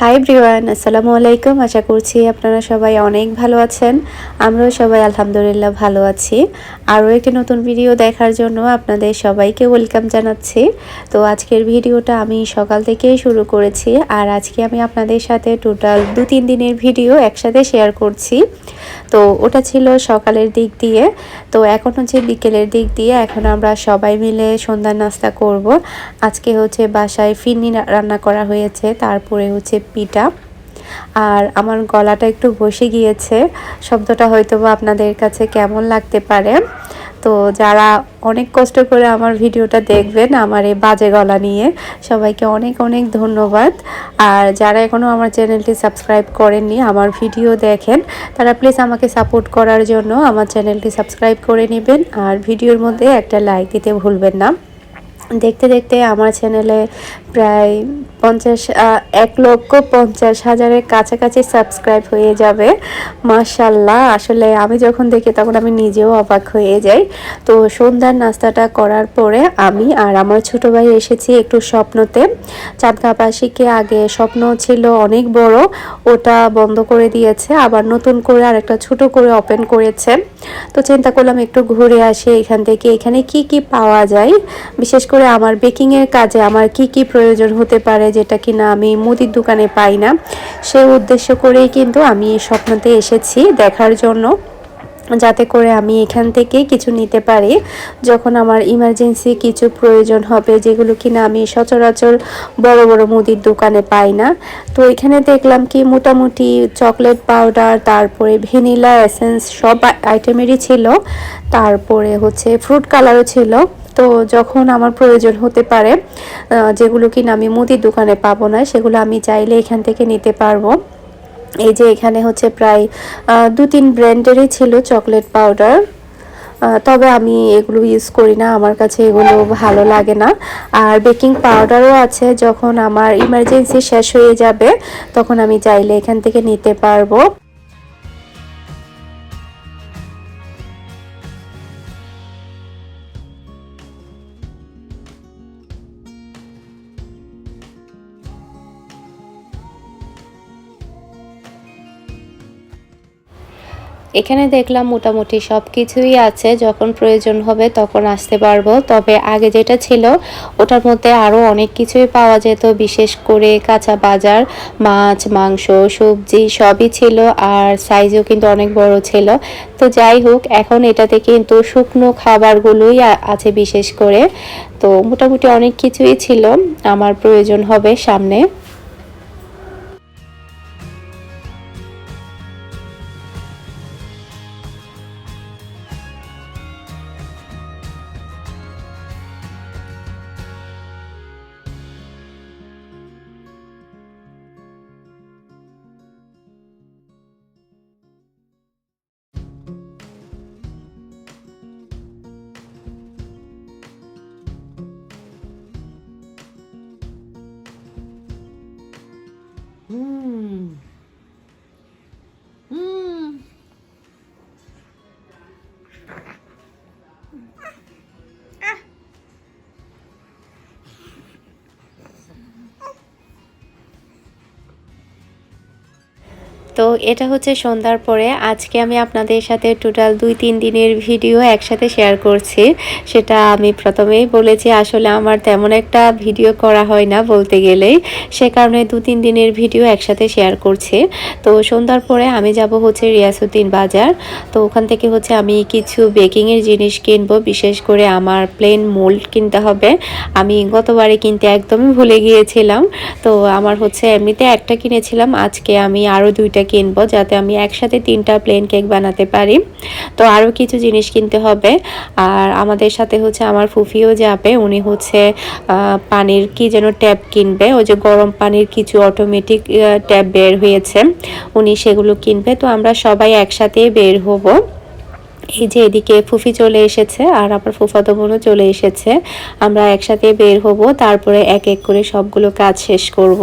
High ব্রিওয়ান আসসালামু আলাইকুম। আশা করছি আপনারা সবাই অনেক ভালো আছেন। আমরাও সবাই আলহামদুলিল্লাহ ভালো আছি। আরও একটি নতুন ভিডিও দেখার জন্য আপনাদের সবাইকে ওয়েলকাম জানাচ্ছি। তো আজকের ভিডিওটা আমি সকাল থেকেই শুরু করেছি আর আজকে আমি আপনাদের সাথে টোটাল দু তিন দিনের ভিডিও একসাথে শেয়ার করছি। তো ওটা ছিল সকালের দিক দিয়ে। তো এখন হচ্ছে বিকেলের দিক দিয়ে এখন আমরা সবাই মিলে সন্ধ্যার নাস্তা করব। আজকে হচ্ছে বাসায় ফিরনি রান্না করা হয়েছে, তারপরে হচ্ছে পিঠা। আর আমার গলাটা একটু বসে গিয়েছে। শব্দটা হয়তো বা আপনাদের কাছে কেমন লাগতে পারে। তো যারা অনেক কষ্ট করে আমার ভিডিওটা দেখবেন আমার এই বাজে গলা নিয়ে, সবাইকে অনেক অনেক ধন্যবাদ। আর যারা এখনও আমার চ্যানেলটি সাবস্ক্রাইব করেননি, আমার ভিডিও দেখেন, তারা প্লিজ আমাকে সাপোর্ট করার জন্য আমার চ্যানেলটি সাবস্ক্রাইব করে নেবেন। আর ভিডিওর মধ্যে একটা লাইক দিতে ভুলবেন না। দেখতে দেখতে আমার চ্যানেলে প্রায় পঞ্চাশ এক লক্ষ পঞ্চাশ হাজারের কাছাকাছি সাবস্ক্রাইব হয়ে যাবে। মার্শাল্লাহ আসলে আমি যখন দেখি তখন আমি নিজেও অবাক হয়ে যাই। তো সন্ধ্যার নাস্তাটা করার পরে আমি আর আমার ছোট ভাই এসেছি একটু স্বপ্নতে। চাঁদগাপাশিকে আগে স্বপ্ন ছিল অনেক বড়, ওটা বন্ধ করে দিয়েছে, আবার নতুন করে আর একটা ছোট করে ওপেন করেছে। তো চিন্তা করলাম একটু ঘুরে আসি এখান থেকে। এখানে কি কি পাওয়া যায়? বিশেষ করে আমার বেকিংয়ের কাজে আমার কি কি প্রয়োজন হতে পারে যেটা কিনা আমি মুদির দোকানে পাই না, সে উদ্দেশ্য করেই কিন্তু আমি এই স্বপ্নতে এসেছি দেখার জন্য। যাতে করে আমি এখান থেকে কিছু নিতে পারি। যখন আমার ইমার্জেন্সি কিছু প্রয়োজন হবে, যেগুলো কিনা আমি সচরাচর বড় বড় মুদির দোকানে পাই না। তো এখানে দেখলাম কি মোটামুটি চকলেট পাউডার তারপরে ভ্যানিলা এসেন্স সব আইটেমেরই ছিল। তারপরে হচ্ছে ফ্রুট কালারও ছিল। তো যখন আমার প্রয়োজন হতে পারে যেগুলো কিনা আমি মুদির দোকানে পাবো না, সেগুলো আমি চাইলে এখান থেকে নিতে পারব। এই যে এখানে হচ্ছে প্রায় দু তিন ব্র্যান্ডেরই ছিল চকলেট পাউডার। তবে আমি এগুলো ইউজ করি না, আমার কাছে এগুলো ভালো লাগে না। আর বেকিং পাউডারও আছে, যখন আমার ইমার্জেন্সি শেষ হয়ে যাবে, তখন আমি চাইলে এখান থেকে নিতে পারব। এখানে দেখলাম মোটামুটি সব কিছুই আছে, যখন প্রয়োজন হবে তখন আসতে পারব। তবে আগে যেটা ছিল, ওটার মধ্যে আরও অনেক কিছুই পাওয়া যেত, বিশেষ করে কাঁচা বাজার, মাছ, মাংস, সবজি সবই ছিল, আর সাইজও কিন্তু অনেক বড় ছিল। তো যাই হোক, এখন এটাতে কিন্তু শুকনো খাবারগুলোই আছে বিশেষ করে। তো মোটামুটি অনেক কিছুই ছিল, আমার প্রয়োজন হবে সামনে। তো এটা হচ্ছে সন্ধ্যার পরে। আজকে আমি আপনাদের সাথে টোটাল দুই, তিন দিনের ভিডিও একসাথে শেয়ার করছি। সেটা আমি প্রথমেই বলেছি, আসলে আমার তেমন একটা ভিডিও করা হয় না বলতে গেলেই। সে কারণে দু, তিন দিনের ভিডিও একসাথে শেয়ার করছি। তো সন্ধ্যার পরে আমি যাব হচ্ছে রিয়াসুদ্দিন বাজার। তো ওখান থেকে হচ্ছে আমি কিছু বেকিংয়ের জিনিস কিনবো, বিশেষ করে আমার প্লেন মোল্ড কিনতে হবে। আমি গতবারে কিনতে একদমই ভুলে গিয়েছিলাম। তো আমার হচ্ছে এমনিতে একটা কিনেছিলাম, আজকে আমি আরও দুইটা কিনবো যাতে আমি একসাথে তিনটা প্লেন কেক বানাতে পারি। তো আরও কিছু জিনিস কিনতে হবে। আর আমাদের সাথে হচ্ছে আমার ফুফিও যাবে, উনি হচ্ছে পানির কি যেন ট্যাপ কিনবে, ওই যে গরম পানির কিছু অটোমেটিক ট্যাপ বের হয়েছে, উনি সেগুলো কিনবে। তো আমরা সবাই একসাথে বের হব। এই যে এদিকে ফুফি চলে এসেছে, আর আমার ফুফাতো বোনও চলে এসেছে। আমরা একসাথে বের হব, তারপরে এক এক করে সবগুলো কাজ শেষ করব।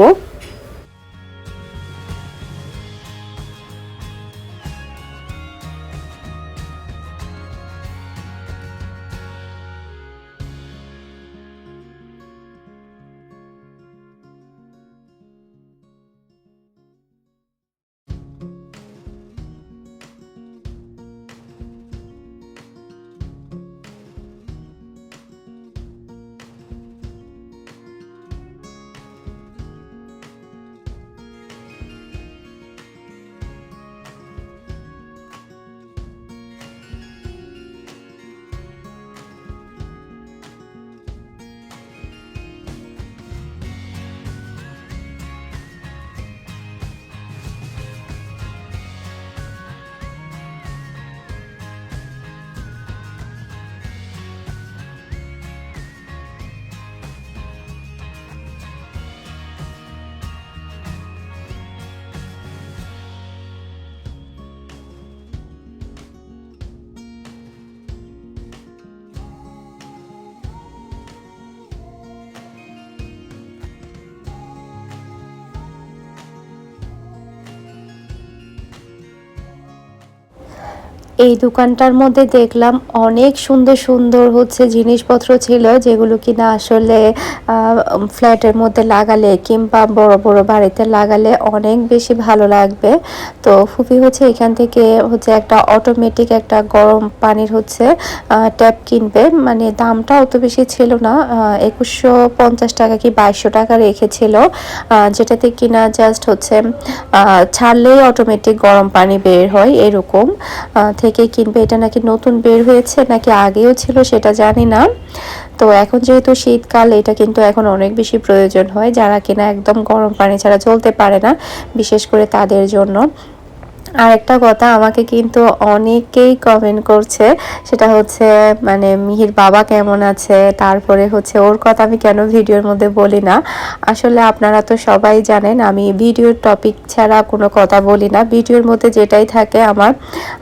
এই দোকানটার মধ্যে দেখলাম অনেক সুন্দর সুন্দর হচ্ছে জিনিসপত্র ছিল, যেগুলো কিনা আসলে ফ্ল্যাটের মধ্যে লাগালে কিংবা বড় বড় বাড়িতে লাগালে অনেক বেশি ভালো লাগবে। তো ফুফি হচ্ছে এখান থেকে হচ্ছে একটা অটোমেটিক একটা গরম পানির হচ্ছে ট্যাপ কিনবে। মানে দামটা অত বেশি ছিল না একুশশো পঞ্চাশ টাকা কি বাইশশো টাকা রেখেছিল যেটাতে কিনা জাস্ট হচ্ছে ছাড়লেই অটোমেটিক গরম পানি বের হয়, এরকম। থেকে কিনবে? এটা নাকি নতুন বের হয়েছে, নাকি আগেও ছিল সেটা জানি না। তো এখন যেহেতু শীতকাল, এটা কিন্তু এখন অনেক বেশি প্রয়োজন হয় যারা কিনা একদম গরম পানি ছাড়া চলতে পারে না, বিশেষ করে তাদের জন্য। আর একটা কথা আমাকে কিন্তু অনেকেই কমেন্ট করছে, সেটা হচ্ছে মানে মিহির বাবা কেমন আছে, তারপরে হচ্ছে ওর কথা আমি কেন ভিডিওর মধ্যে বলি না। আসলে আপনারা তো সবাই জানেন, আমি ভিডিওর টপিক ছাড়া কোনো কথা বলি না। ভিডিওর মধ্যে যেটাই থাকে আমার,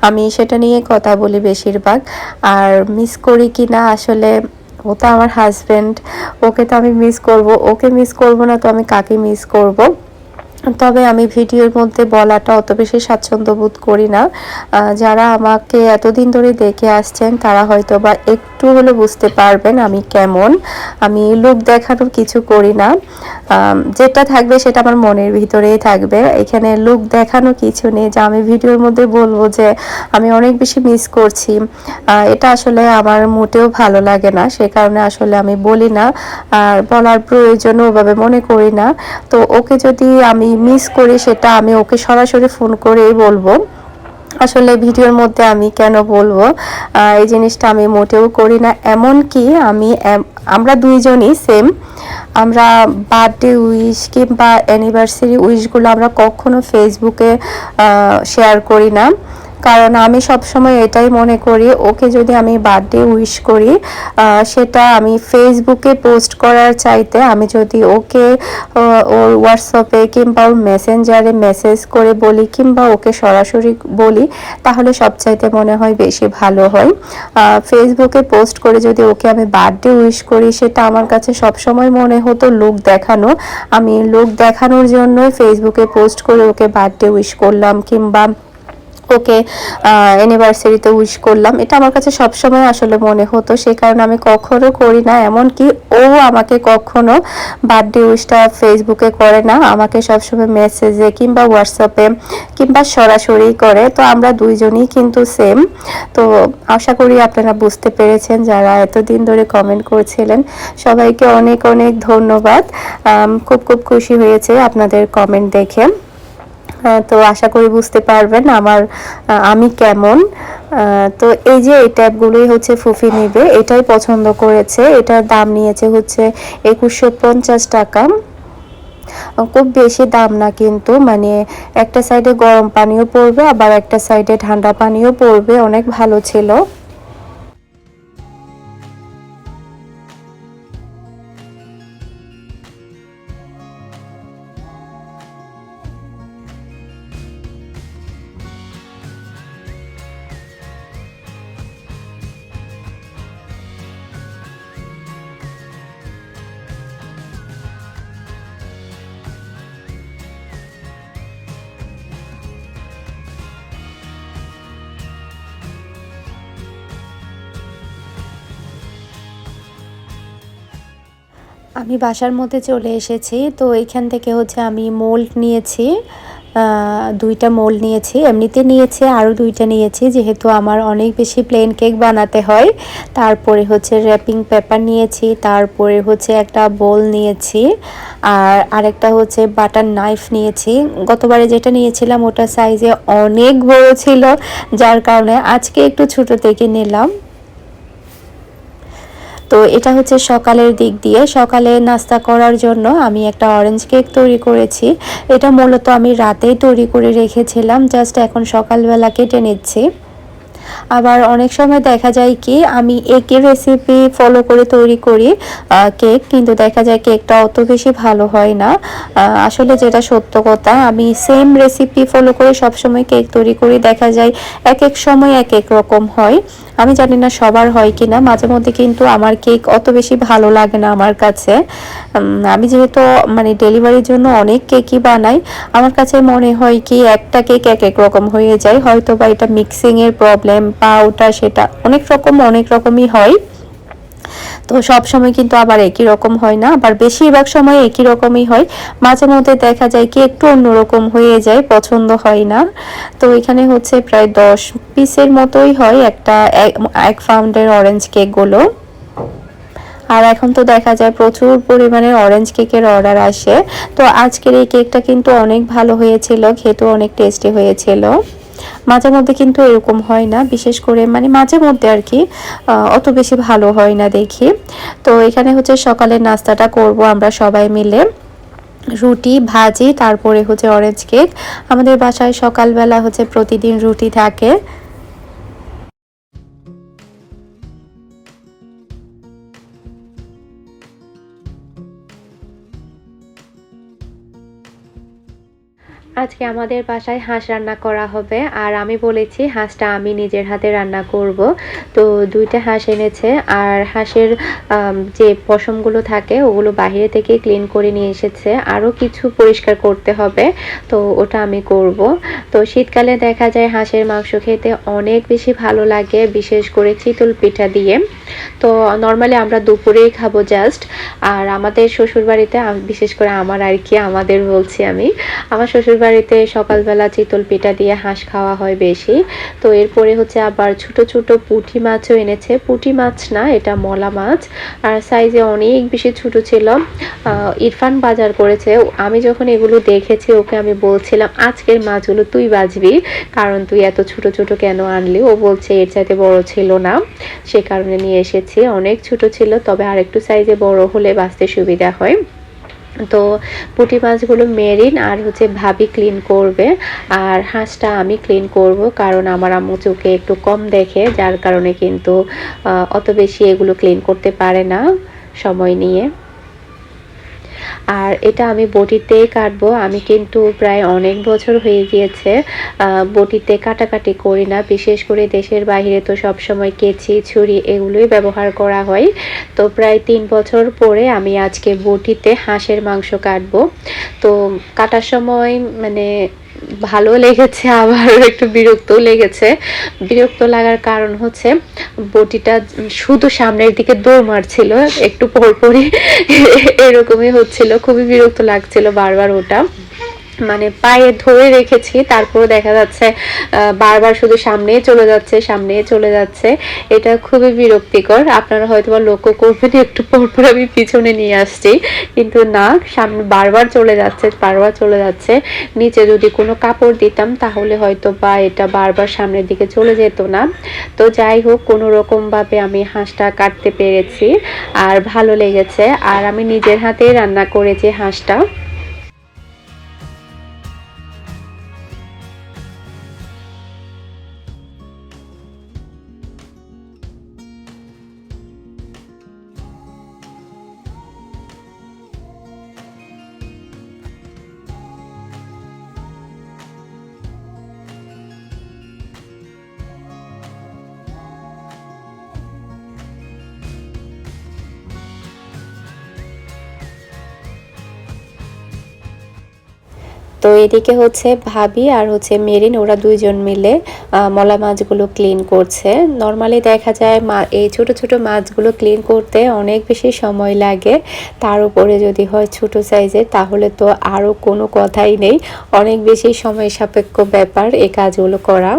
আমি সেটা নিয়ে কথা বলি বেশিরভাগ। আর মিস করি কি না আসলে, ও তো আমার হাজব্যান্ড ওকে তো আমি মিস করব, ওকে মিস করব না তো আমি কাকে মিস করব? তবে আমি ভিডিওর মধ্যে বলাটা অত বেশি স্বাচ্ছন্দ্য বোধ করি না। যারা আমাকে এতদিন ধরে দেখে আসছেন, তারা হয়তো বা একটু হলে বুঝতে পারবেন আমি কেমন। আমি লোক দেখানোর কিছু করি না। যেটা থাকবে সেটা আমার মনের ভিতরেই থাকবে। এখানে লোক দেখানো কিছু নেই। যা আমি ভিডিওর মধ্যে বলব যে আমি অনেক বেশি মিস করছি। এটা আসলে আমার মোটেও ভালো লাগে না। সে কারণে আসলে আমি বলি না। আর বলার প্রয়োজনও ওভাবে মনে করি না। তো ওকে যদি আমি মিস করি সেটা আমি ওকে সরাসরি ফোন করেই বলব। আসলে ভিডিওর মধ্যে আমি কেন বলব? এই জিনিসটা আমি মোটেও করি না। এমন কি আমি আমরা দুইজনই সেম আমরা বার্থডে উইশ কিংবা অ্যানিভার্সারি উইশগুলো আমরা কখনো ফেসবুকে শেয়ার করি না। কারণ আমি সব সময় এটাই মনে করি, ওকে যদি আমি বার্থডে উইশ করি সেটা আমি ফেসবুকে পোস্ট করার চাইতে আমি যদি ওকে ওর হোয়াটসঅ্যাপে কিংবা ওর মেসেঞ্জারে মেসেজ করে বলি কিংবা ওকে সরাসরি বলি, তাহলে সবচাইতে মনে হয় বেশি ভালো হয়। ফেসবুকে পোস্ট করে যদি ওকে আমি বার্থডে উইশ করি, সেটা আমার কাছে সবসময় মনে হতো লোক দেখানো। আমি লোক দেখানোর জন্যই ফেসবুকে পোস্ট করে ওকে বার্থডে উইশ করলাম কিংবা ওকে অ্যানিভার্সারিতে উইশ করলাম। এটা আমার কাছে সবসময় আসলে মনে হতো। সে কারণে আমি কখনো করি না, এমনকি ও আমাকে কখনো বার্থডে উইশটা ফেসবুকে করে না। আমাকে সবসময় মেসেজে কিংবা হোয়াটসঅ্যাপে কিংবা সরাসরি করে। তো আমরা দুইজনই কিন্তু সেম তো আশা করি আপনারা বুঝতে পেরেছেন যারা এতদিন ধরে কমেন্ট করছিলেন। সবাইকে অনেক অনেক ধন্যবাদ। খুব খুব খুশি হয়েছে আপনাদের কমেন্ট দেখে। তো আশা করি বুঝতে পারবেন আমার আমি কেমন। তো এই যে এই ট্যাবগুলোই হচ্ছে ফুফি নেবে, এটাই পছন্দ করেছে। এটার দাম নিয়েছে হচ্ছে একুশশো পঞ্চাশ টাকা। খুব বেশি দাম না কিন্তু মানে একটা সাইডে গরম পানিও পড়বে, আবার একটা সাইডে ঠান্ডা পানিও পড়বে, অনেক ভালো ছিল। আমি বাসার মধ্যে চলে এসেছি। তো এইখান থেকে হচ্ছে আমি মোল্ড নিয়েছি। দুইটা মোল নিয়েছি। এমনিতে নিয়েছি, আরও দুইটা নিয়েছি। যেহেতু আমার অনেক বেশি প্লেন কেক বানাতে হয়, তারপরে হচ্ছে র্যাপিং পেপার নিয়েছি, তারপরে হচ্ছে একটা বোল নিয়েছি, আর আরেকটা হচ্ছে বাটার নাইফ নিয়েছি। গতবারে যেটা নিয়েছিলাম, ওটা সাইজে অনেক বড় ছিল, যার কারণে আজকে একটু ছোট থেকে নিলাম। তো এটা হচ্ছে সকালের দিক দিয়ে। সকালে নাস্তা করার জন্য আমি একটা অরেঞ্জ কেক তৈরি করেছি। এটা মূলত আমি রাতেই তৈরি করে রেখেছিলাম। জাস্ট এখন সকালবেলা কেটে নিচ্ছি আবার অনেক সময় দেখা যায় কি, আমি একই রেসিপি ফলো করে তৈরি করি কেক কিন্তু দেখা যায় কেকটা অত বেশি ভালো হয় না। আসলে যেটা সত্য কথা, আমি সেম রেসিপি ফলো করে সবসময় কেক তৈরি করি, দেখা যায় এক এক সময় এক এক রকম হয়। আমি জানি না সবার হয় কি না মাঝে মধ্যে কিন্তু আমার কেক অত বেশি ভালো লাগে না আমার কাছে। আমি যেহেতু মানে ডেলিভারির জন্য অনেক কেকই বানাই, আমার কাছে মনে হয় কি, একটা কেক এক এক রকম হয়ে যায় হয়তো বা এটা মিক্সিংয়ের প্রবলেম পা, ওটা, সেটা অনেক রকম, অনেক রকমই হয়। তো সব সময় কিন্তু আবার একই রকম হয় না, আবার বেশিরভাগ সময় একই রকমই হয়। মাঝে মধ্যে দেখা যায় কি একটু অন্যরকম হয়ে যায়, পছন্দ হয় না। তো এখানে হচ্ছে প্রায় দশ পিসের মতোই হয়, একটা এক পাউন্ডের অরেঞ্জ কেকগুলো আর এখন তো দেখা যায় প্রচুর পরিমাণে অরেঞ্জ কেকের অর্ডার আসে। তো আজকের এই কেকটা কিন্তু অনেক ভালো হয়েছিল, খেতেও অনেক টেস্টি হয়েছিল। মাঝে মধ্যে কিন্তু এরকম হয় না, বিশেষ করে মানে মাঝে মধ্যে আর কি অত বেশি ভালো হয় না দেখি। তো এখানে হচ্ছে সকালের নাস্তাটা করব আমরা সবাই মিলে। রুটি, ভাজি, তারপরে হচ্ছে অরেঞ্জ কেক আমাদের বাসায় সকালবেলা হচ্ছে প্রতিদিন রুটি থাকে। আজকে আমাদের বাসায় হাঁস রান্না করা হবে। আর আমি বলেছি, হাঁসটা আমি নিজের হাতে রান্না করব। তো দুইটা হাঁস এনেছে। আর হাঁসের যে পশমগুলো থাকে, ওগুলো বাহিরে থেকে ক্লিন করে নিয়ে এসেছে। আরও কিছু পরিষ্কার করতে হবে। তো ওটা আমি করব। তো শীতকালে দেখা যায় হাঁসের মাংস খেতে অনেক বেশি ভালো লাগে, বিশেষ করে চিতল পিঠা দিয়ে। তো নর্মালি আমরা দুপুরেই খাব জাস্ট। আর আমাদের শ্বশুরবাড়িতে বিশেষ করে আমার আর কি, আমাদের বলছি আমি, আমার শ্বশুরবাড়ি বাড়িতে সকালবেলা চিতল পিঠা দিয়ে হাঁস খাওয়া হয় বেশি। তো এরপরে হচ্ছে আবার ছোট ছোট পুঁটি মাছও এনেছে। পুঁটি মাছ না, এটা মলা মাছ। আর সাইজে অনেক বেশি ছোট ছিল। ইরফান বাজার করেছে। আমি যখন এগুলো দেখেছি, ওকে আমি বলছিলাম, আজকের মাছগুলো তুই বাজবি কারণ তুই এত ছোট ছোট কেন আনলি? ও বলছে, এর চাইতে বড় ছিল না। সে কারণে নিয়ে এসেছি। অনেক ছোট ছিল, তবে আরেকটু সাইজে বড় হলে বাঁচতে সুবিধা হয়। তো পুঁটি মাছগুলো মেরিন আর হচ্ছে ভাবি ক্লিন করবে। আর হাঁসটা আমি ক্লিন করব কারণ আমার আম্মু চোখে একটু কম দেখে, যার কারণে কিন্তু অত বেশি এগুলো ক্লিন করতে পারে না সময় নিয়ে। আর এটা আমি বটিতেই কাটবো। আমি কিন্তু প্রায় অনেক বছর হয়ে গিয়েছে বটিতে কাটাকাটি করি না। বিশেষ করে দেশের বাহিরে তো সবসময় কেচি, ছুরি এগুলোই ব্যবহার করা হয়। তো প্রায় তিন বছর পরে আমি আজকে বটিতে হাঁসের মাংস কাটবো। তো কাটার সময় মানে ভালো লেগেছে, আবার একটু বিরক্তও লেগেছে। বিরক্ত লাগার কারণ হচ্ছে বটিটা শুধু সামনের দিকে দৌড় মারছিল, একটু পরপরই এরকমই হচ্ছিল, খুবই বিরক্ত লাগছিল বারবার ওটা। মানে পায়ে ধরে রেখেছি, তারপরে দেখা যাচ্ছে বারবার শুধু সামনে চলে যাচ্ছে, সামনে চলে যাচ্ছে। এটা খুবই বিরক্তিকর। আপনারা হয়তো বা লক্ষ্য করবেন, একটু পর পর আমি পিছনে নিয়ে আসছি। কিন্তু না, সামনে বারবার চলে যাচ্ছে, বারবার চলে যাচ্ছে। নিচে যদি কোনো কাপড় দিতাম, তাহলে হয়তো বা এটা বারবার সামনের দিকে চলে যেত না। তো যাই হোক, কোনো রকমভাবে আমি হাঁসটা কাটতে পেরেছি, আর ভালো লেগেছে। আর আমি নিজের হাতেই রান্না করেছি হাঁসটা। এদিকে হচ্ছে ভাবি আর হচ্ছে মেরিন, ওরা দুইজন মিলে মলা মাছগুলো ক্লিন করছে। নর্মালি দেখা যায় মা, এই ছোট ছোট মাছগুলো ক্লিন করতে অনেক বেশি সময় লাগে। তার উপরে যদি হয় ছোট সাইজের তাহলে তো আরও কোনো কথাই নেই। অনেক বেশি সময় সাপেক্ষ ব্যাপার এই কাজগুলো করা।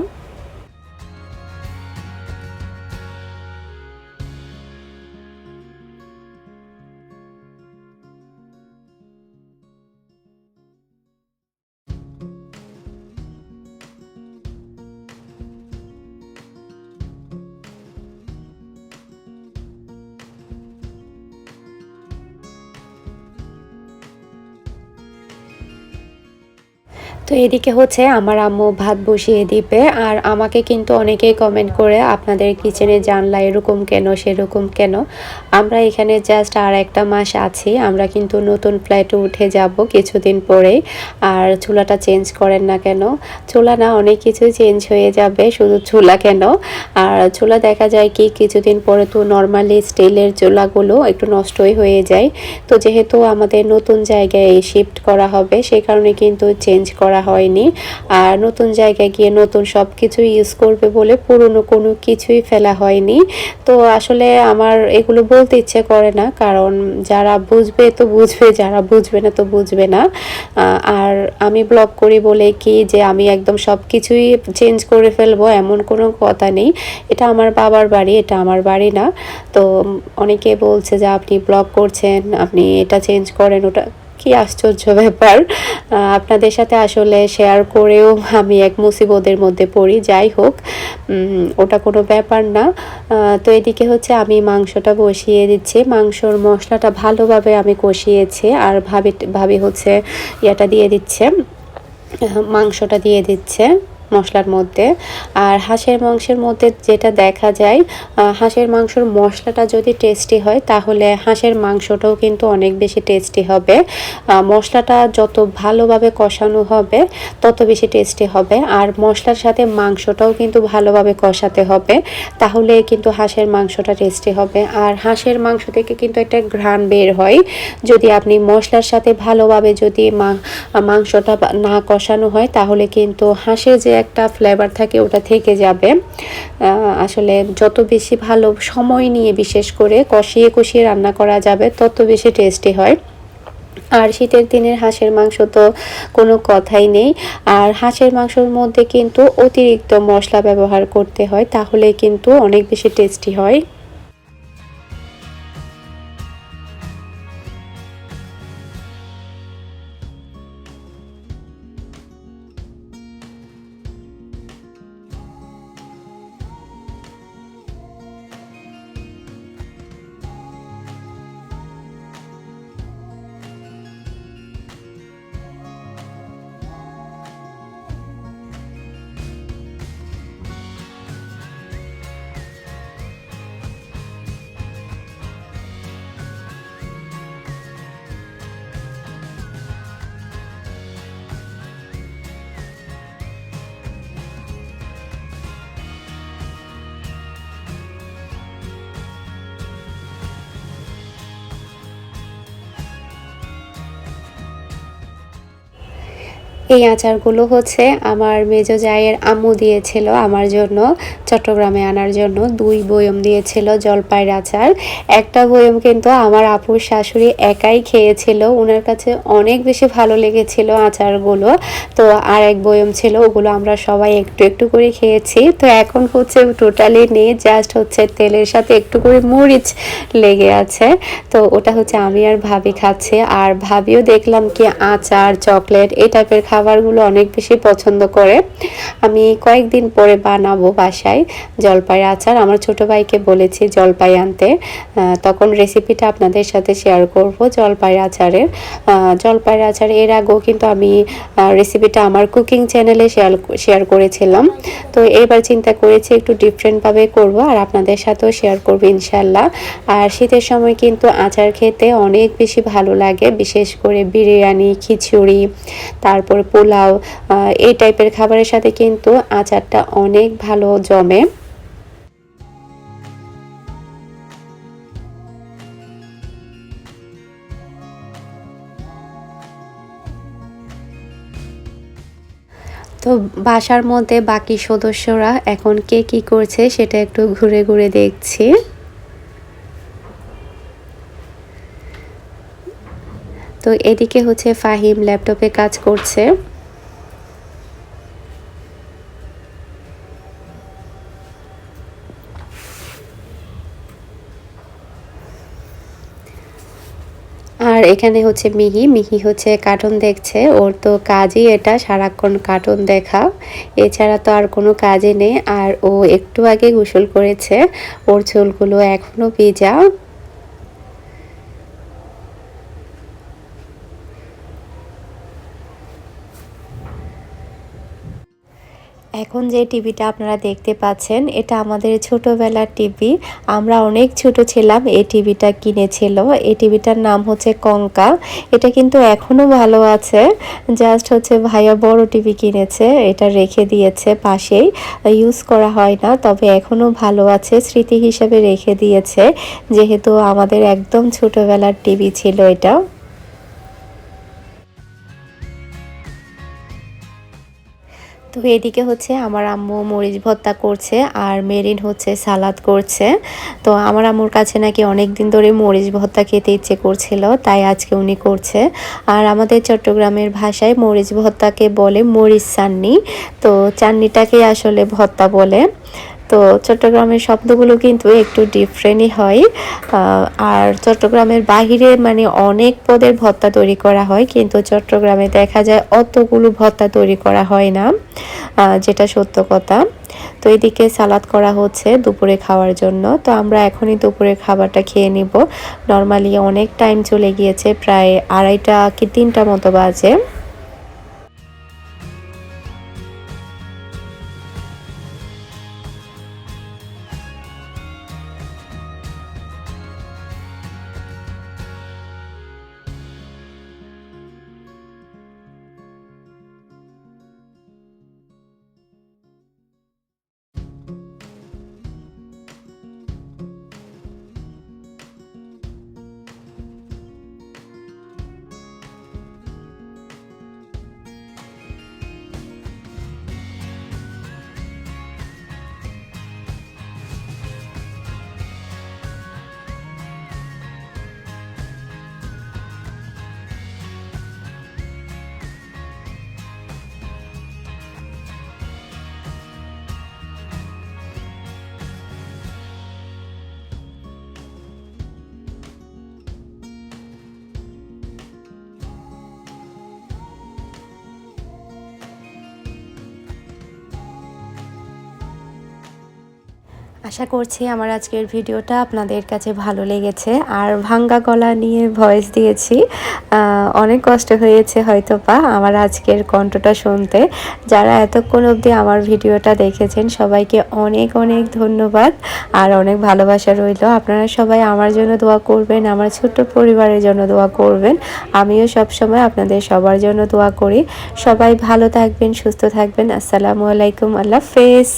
তো এদিকে হচ্ছে আমার আম্মু ভাত বসিয়ে দিবে আর আমাকে কিন্তু অনেকেই কমেন্ট করে, আপনাদের কিচেনে জানলা এরকম কেন, সেরকম কেন? আমরা এখানে জাস্ট আর একটা মাস আছি, আমরা কিন্তু নতুন ফ্লাইটে উঠে যাব কিছুদিন পরেই। আর চুলাটা চেঞ্জ করেন না কেন? চুলা না, অনেক কিছু চেঞ্জ হয়ে যাবে, শুধু চুলা কেন? আর চুলা দেখা যায় কি, কিছুদিন পরে তো নর্মালি স্টিলের চুলাগুলো একটু নষ্টই হয়ে যায়। তো যেহেতু আমাদের নতুন জায়গায় শিফট করা হবে, সে কারণে কিন্তু চেঞ্জ করা করা হয়নি। আর নতুন জায়গায় গিয়ে নতুন সব কিছু ইউজ করবে বলে পুরনো কোনো কিছুই ফেলা হয়নি। তো আসলে আমার এগুলো বলতে ইচ্ছে করে না, কারণ যারা বুঝবে তো বুঝবে, যারা বুঝবে না তো বুঝবে না। আর আমি ব্লগ করি বলে কি যে আমি একদম সব কিছুই চেঞ্জ করে ফেলব, এমন কোনো কথা নেই। এটা আমার বাবার বাড়ি, এটা আমার বাড়ি না। তো অনেকে বলছে যে আপনি ব্লগ করছেন, আপনি এটা চেঞ্জ করেন, ওটা কি আশ্চর্য ব্যাপার। আপনাদের সাথে আসলে শেয়ার করেও আমি এক মুসিবতের মধ্যে পড়ি, যাই হোক ওটা কোনো ব্যাপার না। তো এদিকে হচ্ছে আমি মাংসটা বসিয়ে দিচ্ছি মাংসর মশলাটা ভালোভাবে আমি কষিয়েছি আর ভাবি ভাবি হচ্ছে ইয়াটা দিয়ে দিচ্ছে, মাংসটা দিয়ে দিচ্ছে। মশলার মধ্যে। আর হাঁসের মাংসের মধ্যে যেটা দেখা যায় হাঁসের মাংসর মশলাটা যদি টেস্টি হয়, তাহলে হাঁসের মাংসটাও কিন্তু অনেক বেশি টেস্টি হবে। মশলাটা যত ভালোভাবে কষানো হবে, তত বেশি টেস্টি হবে। আর মশলার সাথে মাংসটাও কিন্তু ভালোভাবে কষাতে হবে, তাহলে কিন্তু হাঁসের মাংসটা টেস্টি হবে। আর হাঁসের মাংস থেকে কিন্তু একটা ঘ্রাণ বের হয়। যদি আপনি মশলার সাথে ভালোভাবে যদি মাংসটা না কষানো হয়, তাহলে কিন্তু হাঁসের যে একটা ফ্লেভার থাকে, ওটা থেকে যাবে। আসলে যত বেশি ভালো সময় নিয়ে বিশেষ করে কষিয়ে কষিয়ে রান্না করা যাবে, তত বেশি টেস্টি হয়। আর শীতের দিনের হাঁসের মাংস তো কোনো কথাই নেই। আর হাঁসের মাংসর মধ্যে কিন্তু অতিরিক্ত মশলা ব্যবহার করতে হয়, তাহলে কিন্তু অনেক বেশি টেস্টি হয়। এই আচারগুলো হচ্ছে আমার মেজো জায়ের আম্মু দিয়েছিল আমার জন্য, চট্টগ্রামে আনার জন্য। দুই বয়ম দিয়েছিল জলপাইয়ের আচার। একটা বয়ম কিন্তু আমার আপুর শাশুড়ি একাই খেয়েছিল। ওনার কাছে অনেক বেশি ভালো লেগেছিল আচারগুলো। তো আর এক বয়ম ছিল, ওগুলো আমরা সবাই একটু একটু করে খেয়েছি। তো এখন হচ্ছে টোটালি নেই, জাস্ট হচ্ছে তেলের সাথে একটু করে মরিচ লেগে আছে। তো ওটা হচ্ছে আমি আর ভাবি খাচ্ছে। আর ভাবিও দেখলাম কি আচার, চকলেট, এই টাইপের খাবার খাবারগুলো অনেক বেশি পছন্দ করে। আমি কয়েকদিন পরে বানাবো বাসায় জলপাই আচার। আমার ছোট ভাইকে বলেছি জলপাই আনতে। তখন রেসিপিটা আপনাদের সাথে শেয়ার করব জলপাই আচারের। জলপাই আচার এর আগেও কিন্তু আমি রেসিপিটা আমার কুকিং চ্যানেলে শেয়ার শেয়ার করেছিলাম। তো এবার চিন্তা করেছি একটু ডিফারেন্টভাবে করব আর আপনাদের সাথেও শেয়ার করব ইনশাল্লাহ আর শীতের সময় কিন্তু আচার খেতে অনেক বেশি ভালো লাগে, বিশেষ করে বিরিয়ানি, খিচুড়ি, তারপর পোলাও এই টাইপের খাবারের সাথে কিন্তু আচারটা অনেক ভালো জমে। তো বাসার মধ্যে বাকি সদস্যরা এখন কে কি করছে সেটা একটু ঘুরে ঘুরে দেখছি। তো এদিকে হচ্ছে ফাহিম ল্যাপটপে কাজ করছে। আর এখানে হচ্ছে মিহি মিহি হচ্ছে কার্টুন দেখছে। ওর তো কাজই এটা, সারাক্ষণ কার্টুন দেখা। এছাড়া তো আর কোনো কাজই নেই। আর ও একটু আগে গোসল করেছে। ওর চুলগুলো এখনও ভিজা। এখন যে টিভিটা আপনারা দেখতে পাচ্ছেন, এটা আমাদের ছোটোবেলার টিভি। আমরা অনেক ছোট ছিলাম, এই টিভিটা কিনেছিল। এই টিভিটার নাম হচ্ছে কঙ্কা। এটা কিন্তু এখনও ভালো আছে। জাস্ট হচ্ছে ভাইয়া বড় টিভি কিনেছে, এটা রেখে দিয়েছে পাশেই। ইউজ করা হয় না, তবে এখনও ভালো আছে, স্মৃতি হিসেবে রেখে দিয়েছে। যেহেতু আমাদের একদম ছোটোবেলার টিভি ছিল এটা। তো এদিকে হচ্ছে আমার আম্মু মরিচ ভর্তা করছে আর মেরিন হচ্ছে সালাদ করছে। তো আমার আম্মুর কাছে নাকি অনেক দিন ধরে মরিচ ভর্তা খেতে ইচ্ছে করছিল, তাই আজকে উনি করছে। আর আমাদের চট্টগ্রামের ভাষায় মরিচ ভর্তাকে বলে মরিচ চাননি। তো চাননিটাকে আসলে ভর্তা বলে। তো চট্টগ্রামের শব্দগুলো কিন্তু একটু ডিফারেন্টই হয়। আর চট্টগ্রামের বাহিরে মানে অনেক পদের ভত্তা তৈরি করা হয়, কিন্তু চট্টগ্রামে দেখা যায় অতগুলো ভত্তা তৈরি করা হয় না যেটা সত্য কথা। তো এদিকে সালাদ করা হচ্ছে দুপুরে খাওয়ার জন্য। তো আমরা এখনই দুপুরে খাবারটা খেয়ে নিব। নর্মালি অনেক টাইম চলে গিয়েছে, প্রায় আড়াইটা কি তিনটা মতো বাজে। আশা করছি আমার আজকের ভিডিওটা আপনাদের কাছে ভালো লেগেছে। আর ভাঙ্গা গলা নিয়ে ভয়েস দিয়েছি। অনেক কষ্ট হয়েছে হয়তো পা আমার আজকের কণ্ঠটা শুনতে। যারা এতক্ষণ অবধি আমার ভিডিওটা দেখেছেন, সবাইকে অনেক অনেক ধন্যবাদ। আর অনেক ভালোবাসা রইল। আপনারা সবাই আমার জন্য দোয়া করবেন, আমার ছোট্ট পরিবারের জন্য দোয়া করবেন। আমিও সবসময় আপনাদের সবার জন্য দোয়া করি। সবাই ভালো থাকবেন, সুস্থ থাকবেন। আসসালামু আলাইকুম। আল্লাহ হাফেজ।